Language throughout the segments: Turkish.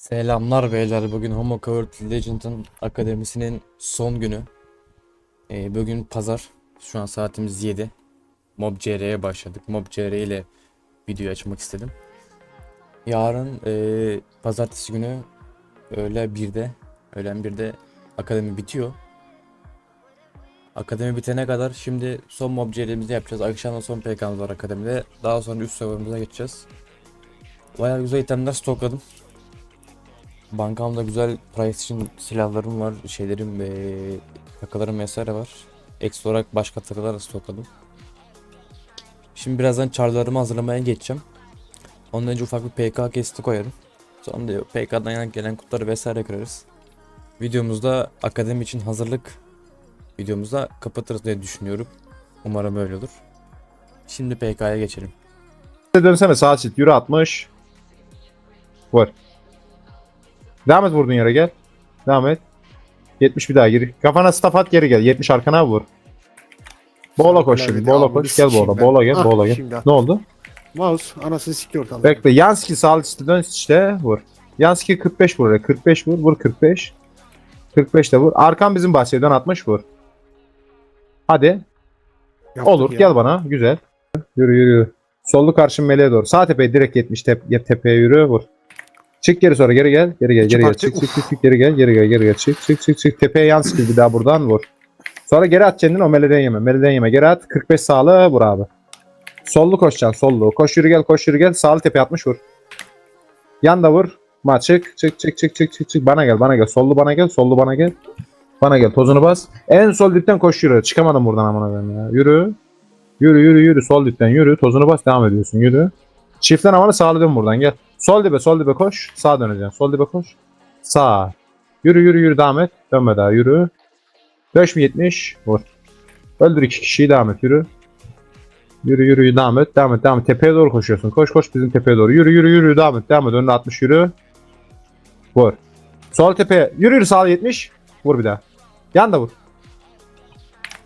Selamlar beyler. Bugün Homo Covered Legend'ın akademisinin son günü. Ee, bugün pazar. Şu an saatimiz 7. Mob başladık. Mob CR ile video açmak istedim. Yarın ee, pazartesi günü öğle 1'de, öğlen 1'de akademi bitiyor. Akademi bitene kadar şimdi son mob yapacağız. Akşamda son PK'mız var akademide. Daha sonra üst serverımıza geçeceğiz. Bayağı güzel itemler stokladım. Bankamda güzel için silahlarım var, şeylerim ve takılarım vesaire var. Ekstra olarak başka takılar da stokladım. Şimdi birazdan çarlarımı hazırlamaya geçeceğim. Ondan önce ufak bir PK kesti koyarım. Sonra da PK'dan yan gelen kutuları vesaire kırarız. Videomuzda akademi için hazırlık videomuzda kapatırız diye düşünüyorum. Umarım öyle olur. Şimdi PK'ya geçelim. Dönsene sağ çift yürü 60. Vur. Devam et vurduğun yere gel. Devam et. 70 bir daha gir. Kafana staff at geri gel. 70 arkana vur. Boğla koş şimdi. Boğla koş. Gel boğla. Boğla gel. Boğla gel. Ne oldu? mouse anasını sikti ortalığı. Bekle. Yanski sağ üstte dön işte vur. Yanski 45 vur. oraya. 45 vur. Vur 45. 45 de vur. Arkan bizim bahçeye dön 60 vur. Hadi. Yaptık Olur. ya. Gel bana. Güzel. Yürü yürü. yürü. Sollu karşı meleğe doğru. Sağ tepeye direkt 70 tep tepeye yürü. Vur. Çık geri sonra geri gel. Geri gel. Geri gel. Çık çık çık çık geri gel. Geri gel. Geri gel. Çık çık çık çık. Tepeye yan skill bir daha buradan vur. Sonra geri at kendini o meleden yeme. Meleden yeme. Geri at. 45 sağlı vur abi. Sollu koşacaksın. Sollu. Koş yürü gel. Koş yürü gel. Sağlı tepe 60 vur. Yan da vur. Ma çık çık çık çık çık çık çık. Bana gel. Bana gel. Sollu bana gel. Sollu bana gel. Bana gel. Tozunu bas. En sol dipten koş yürü. Çıkamadım buradan amına ya. Yürü. Yürü yürü yürü. Sol dipten yürü. Tozunu bas. Devam ediyorsun. Yürü. Çiftlen havanı sağlı dön buradan gel. Sol dibe sol dibe koş. Sağa döneceksin. Sol dibe koş. Sağ. Yürü yürü yürü devam et. Dönme daha yürü. 5 mi 70? Vur. Öldür iki kişiyi devam et yürü. Yürü yürü devam et devam et devam et. Tepeye doğru koşuyorsun. Koş koş bizim tepeye doğru. Yürü yürü yürü devam et devam et. Önüne 60 yürü. Vur. Sol tepeye. Yürü yürü sağ 70. Vur bir daha. Yan da vur.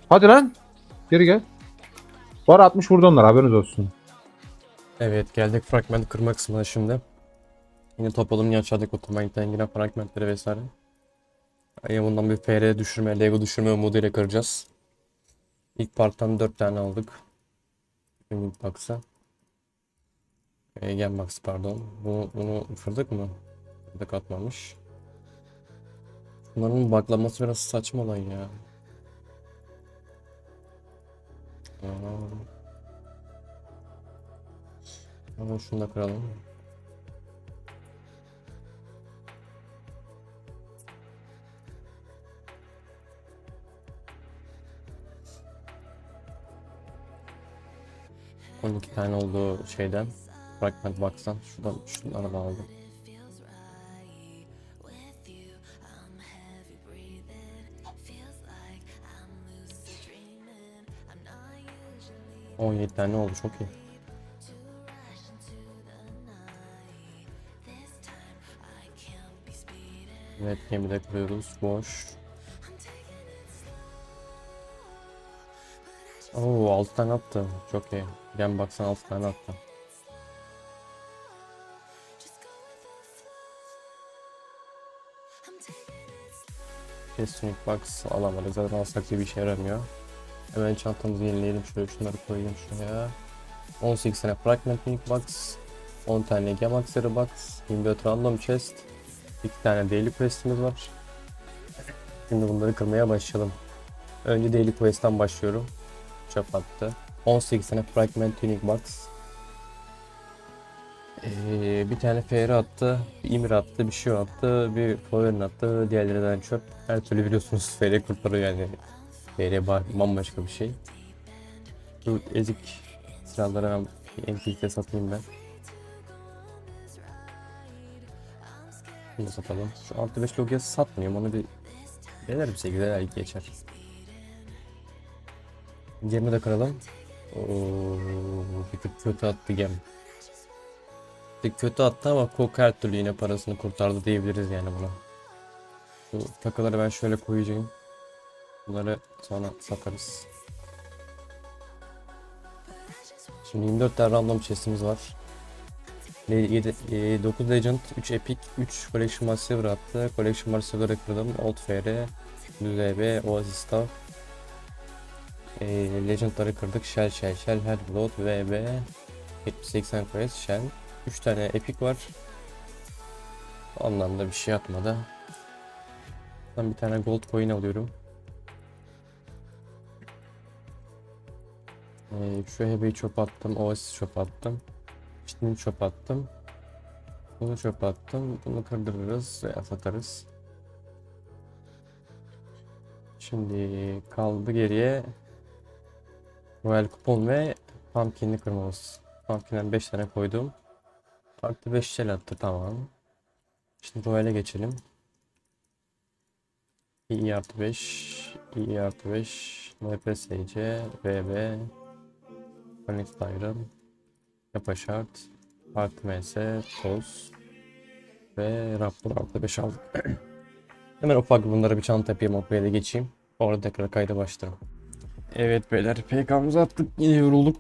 Hadi lan. Geri gel. Var 60 vurdu onlar haberiniz olsun. Evet geldik fragment kırma kısmına şimdi. Yine topalım yine aşağıdaki oturmaktan yine fragmentleri vesaire. Yine bundan bir FR düşürme, Lego düşürme umuduyla kıracağız. İlk parttan 4 tane aldık. Unique Box'a. Egen Box pardon. Bunu, bunu kırdık mı? Kırdık atmamış. Bunların baklaması biraz saçma olay ya. Aa. Ama şunu da kıralım. On iki tane oldu şeyden. Fragment Box'tan. Şuradan şunları da aldım. On yedi tane oldu çok iyi. Evet gemi de kırıyoruz. Boş. Oo 6 tane attı. Çok iyi. Gel baksan 6 tane attı. Kesinlik box alamadık. Zaten alsak da bir işe yaramıyor. Hemen çantamızı yenileyelim. Şöyle şunları koyayım şuraya. 18 tane fragment unique box. 10 tane Gemaxer box. 24 random chest. 2 tane daily quest'imiz var. Şimdi bunları kırmaya başlayalım. Önce daily quest'ten başlıyorum. Çöp attı. 18 tane fragment unique box. Ee, bir tane FR attı, bir Imir attı, bir şey attı, bir Florin attı, diğerlerinden çöp. Her türlü biliyorsunuz FR kurtarıyor yani. Ba- bambaşka bir şey. Bu ezik silahları NPC'de satayım ben. Bunu satalım. Şu artı 5 logoya satmıyorum. Onu bir denerim 8'e belki geçer. Gemi de kıralım. Oo, bir tık kötü attı gem. Bir tık kötü attı ama Kok her türlü yine parasını kurtardı diyebiliriz yani buna. Bu takıları ben şöyle koyacağım. Bunları sonra satarız. Şimdi 24 tane random chest'imiz var. 9 Legend, 3 Epic, 3 Collection Master attı. Collection Master'ları kırdım. Old FR, Düzeybe, Oasis Staff. E, Legend'ları kırdık. Shell, Shell, Shell, Hellblood, VB, 70-80 Quest, Shell. 3 tane Epic var. Ondan da bir şey atmadı. Ben bir tane Gold Coin alıyorum. Ee, şu hebeyi çöp attım. Oasis çöp attım. Çitini çöp attım. Bunu çöp attım. Bunu kırdırırız veya satarız. Şimdi kaldı geriye Royal Kupon ve Pumpkin'i kırmamız. Pumpkin'den 5 tane koydum. Farklı 5 shell attı tamam. Şimdi Royal'e geçelim. İyi artı 5, iyi artı 5, MPSC, VB, Phoenix Iron, Yapa Şart, Artı MS, Toz ve Raptor artı 5 aldık. Hemen ufak bunlara bir çanta yapayım, da geçeyim. Orada tekrar kayda başlarım. Evet beyler, PK'mızı attık, yine yorulduk.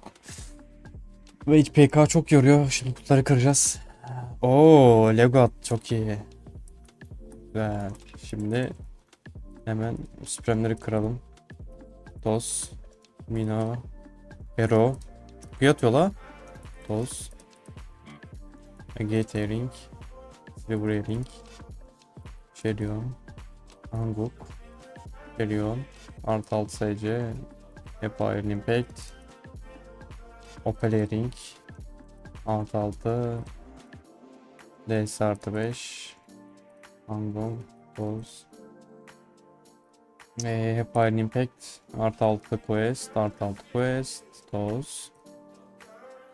Ve hiç PK çok yoruyor, şimdi kutuları kıracağız. Oo, Lego at, çok iyi. Güzel, şimdi hemen spremleri kıralım. Toz, Mina, Hero, Kuyu atıyor la. Toz. Gate Ring. Silver Ring. Sherion. Anguk. Sherion. Art alt SC. Empire Impact. Opel Ring. Art altı. DS artı 5. Anguk. Toz. Ee, Empire Impact. Art altı Quest. Art altı Quest. Toz.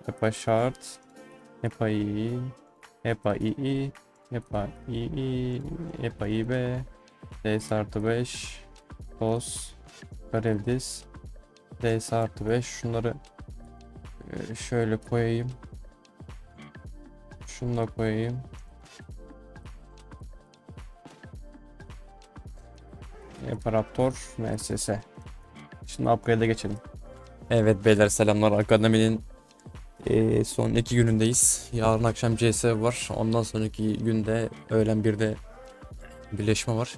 Hepa şart. Hepa iyi. Hepa iyi. Hepa iyi. Hepa iyi be. DS artı 5. Toz. Karevdis. DS artı 5. Şunları e, şöyle koyayım. Şunu da koyayım. Hepa Raptor. MSS. Şimdi upgrade'e geçelim. Evet beyler selamlar. Akademinin ee, son iki günündeyiz. Yarın akşam CS var. Ondan sonraki günde öğlen bir de birleşme var.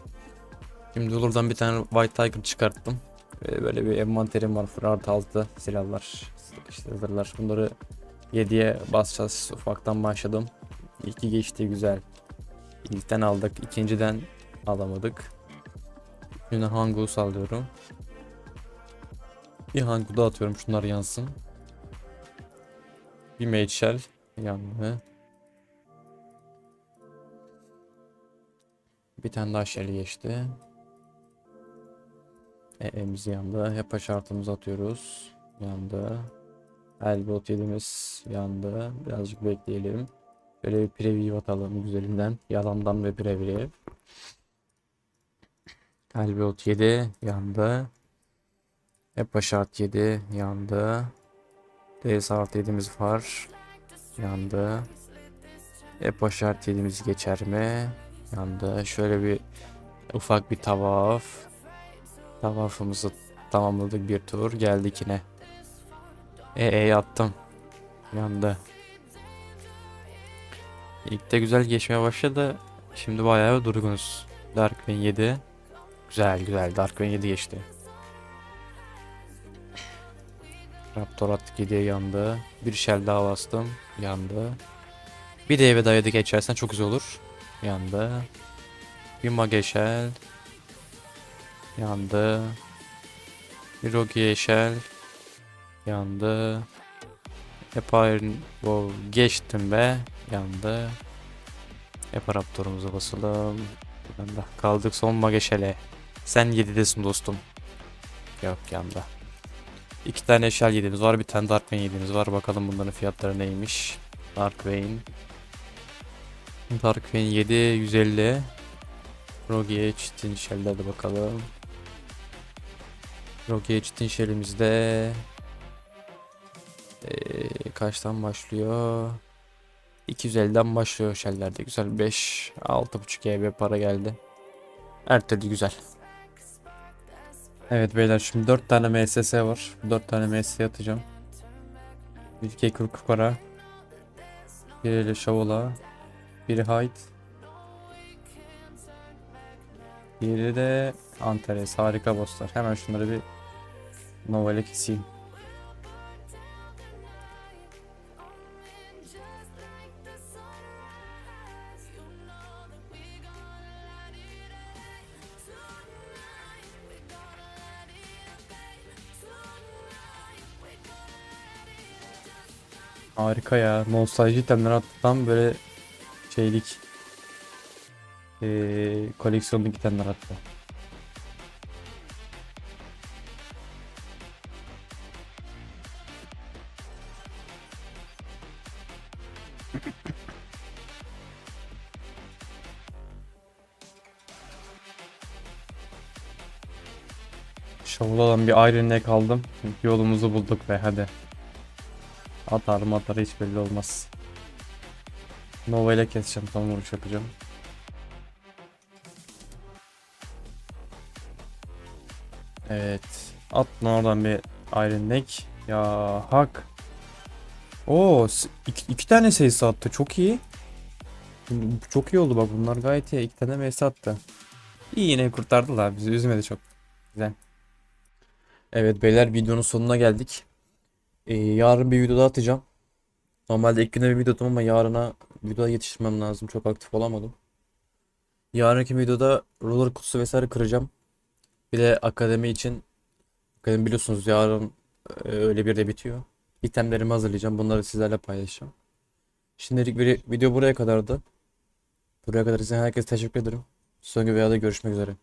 Şimdi Ulur'dan bir tane White Tiger çıkarttım. Ee, böyle bir envanterim var. Fırat altı silahlar, işte zırhlar. Bunları 7'ye basacağız. Ufaktan başladım. İlki geçti güzel. İlkten aldık. ikinciden alamadık. Şimdi Hangu sallıyorum. Bir Hangu da atıyorum. Şunlar yansın. Bir mage shell yandı. Bir tane daha shell geçti. EE'miz yandı. Hepa şartımızı atıyoruz. Yandı. Elbot yedimiz yandı. Birazcık bekleyelim. Böyle bir preview atalım güzelinden. Yalandan ve preview. Elbot 7 yandı. Hepa şart 7 yandı. DS artı 7'miz var. Yandı. Epo şart 7'miz geçer mi? Yandı. Şöyle bir ufak bir tavaf. Tavafımızı tamamladık bir tur. Geldik yine. E e yattım. Yandı. İlk de güzel geçmeye başladı. Şimdi bayağı durgunuz. Darkwing 7. Güzel güzel. Darkwing 7 geçti. Raptor attık 7'ye yandı. Bir shell daha bastım. Yandı. Bir de eve dayadı geçersen çok güzel olur. Yandı. Bir mage shell. Yandı. Bir rogie shell. Yandı. Empire wow, geçtim be. Yandı. Epa Raptor'umuza basalım. Kaldık son mage shell'e. Sen 7'desin dostum. Yok yandı. İki tane Shell yediğimiz var. Bir tane Dark Vein yediğimiz var. Bakalım bunların fiyatları neymiş. Dark Vein. Dark Vein 7 150. Rogue Chitin Shell'de de bakalım. Rogue Chitin Shell'imizde ee, kaçtan başlıyor? 250'den başlıyor Shell'lerde. Güzel 5 6.5 GB para geldi. Her türlü güzel. Evet beyler şimdi 4 tane MSS var. 4 tane MSS atacağım. Ülke 40 para. Biri Şavola. Biri Hyde. Biri de Antares. Harika bosslar. Hemen şunları bir Nova ile keseyim. Harika ya. Nostalji itemler attı. Tam böyle şeylik eee koleksiyonluk itemler attı. Şavuladan bir Iron Neck aldım. Yolumuzu bulduk be hadi. Atar matar hiç belli olmaz. Nova ile keseceğim son vuruş yapacağım. Evet. At oradan bir Iron Neck. Ya hak. Oo iki, iki tane sayısı attı. Çok iyi. Çok iyi oldu bak bunlar gayet iyi. İki tane MS attı. İyi yine kurtardılar bizi üzmedi çok. Güzel. Evet beyler videonun sonuna geldik. Ee, yarın bir video daha atacağım. Normalde ilk güne bir video attım ama yarına video yetiştirmem lazım. Çok aktif olamadım. Yarınki videoda roller kutusu vesaire kıracağım. Bir de akademi için akademi biliyorsunuz yarın e, öyle bir de bitiyor. İtemlerimi hazırlayacağım. Bunları sizlerle paylaşacağım. Şimdilik bir video buraya kadardı. Buraya kadar izleyen herkese teşekkür ederim. Sonraki videoda görüşmek üzere.